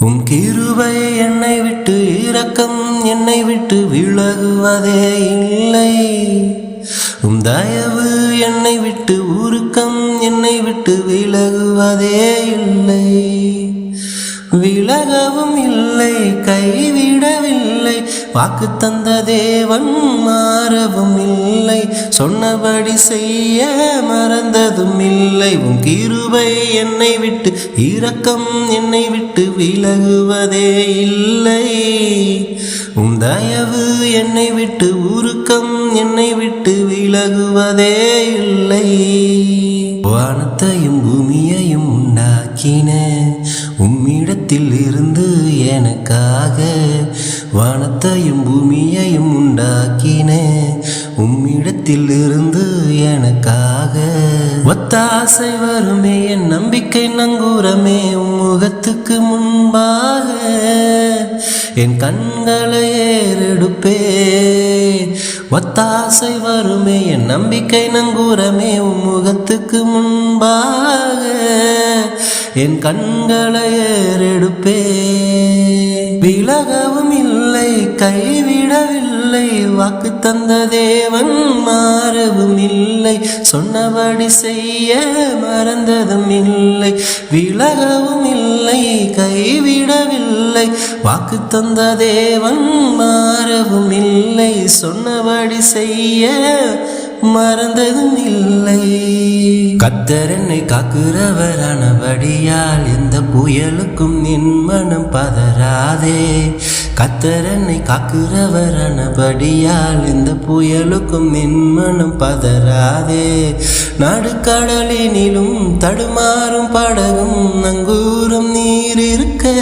உன் கிருவை என்னை விட்டு இரக்கம் என்னை விட்டு விலகுவதே இல்லை. உம் தயவு என்னை விட்டு உருக்கம் என்னை விட்டு விலகுவதே இல்லை. விலகவும் இல்லை கைவிடவில்லை. வாக்கு தந்த தேவன் மாறவும் இல்லை. சொன்னபடி செய்ய மறந்ததும் இல்லை. உன் கிருபை என்னை விட்டு இரக்கம் என்னை விட்டு விலகுவதே இல்லை. உன் தயவு என்னை விட்டு உருக்கம் என்னை விட்டு விலகுவதே இல்லை. வானத்தையும் பூமியையும் உண்டாக்கின இதயத்தில் இருந்து எனக்காக வானத்தையும் பூமியையும் உண்டாக்கின உம்மிடத்தில் இருந்து எனக்காக ஒத்தாசை வருமே என் நம்பிக்கை நங்கூரமே உம் முகத்துக்கு முன்பாக என் கண்களை ஏறெடுப்பே ஒத்தாசை வருமே என் நம்பிக்கை நங்கூரமே உம் முகத்துக்கு முன்பாக என் கண்களை ஏறெடுப்பே. விலகவும் இல்லை கைவிடவில்லை. வாக்கு தந்த தேவன் மாறவும் இல்லை. சொன்னபடி செய்ய மறந்ததும் இல்லை. விலகவும் இல்லை கைவிடவில்லை. வாக்கு தந்த தேவன் மாறவும் இல்லை. சொன்னபடி செய்ய மறந்ததும் இல்லை கத்தர் என்னை காக்குறவரானபடியால் எந்த புயலுக்கும் நின் மனம் பதறாதே. கத்தர் என்னை காக்குறவரானபடியால் எந்த புயலுக்கும் மின்மனம் மனம் பதறாதே. நடுக்கடலினிலும் தடுமாறும் படகும் நங்கூரம் நீர் இருக்க.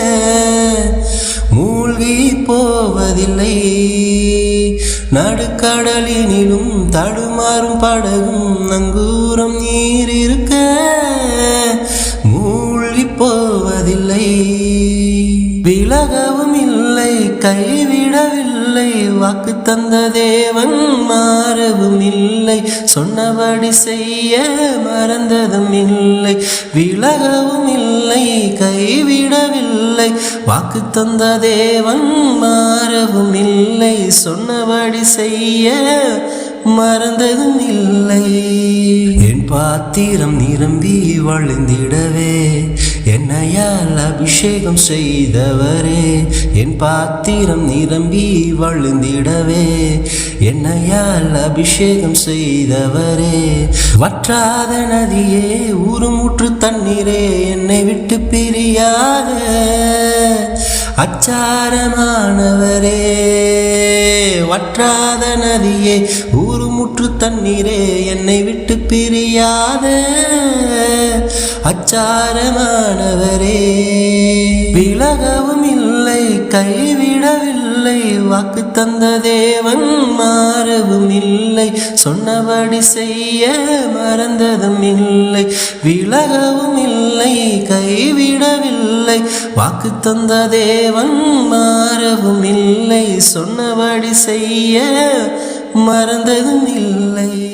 மூழ்கி போவதில்லை. நடுக்கடலினிலும் தடுமாறும் படகும் நங்கூரம் நீர் இருக்க மூழ்கி போவதில்லை. விலகவும் இல்லை கைவி விடவில்லை வாக்கு தந்த தேவன் மாறவும் இல்லை. சொன்னபடி செய்ய மறந்ததும் இல்லை. விலகவும் இல்லை கைவிடவில்லை. வாக்கு தந்த தேவன் மாறவும் இல்லை. சொன்னபடி செய்ய மறந்ததும் இல்லை. என் பாத்திரம் நிரம்பி வழிந்திடவே என்னையால் அபிஷேகம் செய்தவரே என் பாத்திரம் நிரம்பி வழுந்திடவே. என்னையால் அபிஷேகம் செய்தவரே வற்றாத நதியே ஊறுமுற்று தண்ணீரே என்னை விட்டு பிரியாத. அச்சாரமானவரே வற்றாத நதியே ஊறுமுற்று தண்ணீரே என்னை விட்டு பிரியாத அச்சாரமானவரே. விலகவும் இல்லை கைவிடவில்லை வாக்கு தந்த தேவன் மாறவும் இல்லை. சொன்னபடி செய்ய மறந்ததும் இல்லை. விலகவும் இல்லை கைவிடவில்லை. வாக்கு தந்த தேவன் மாறவும் இல்லை. சொன்னபடி செய்ய மறந்ததும் இல்லை.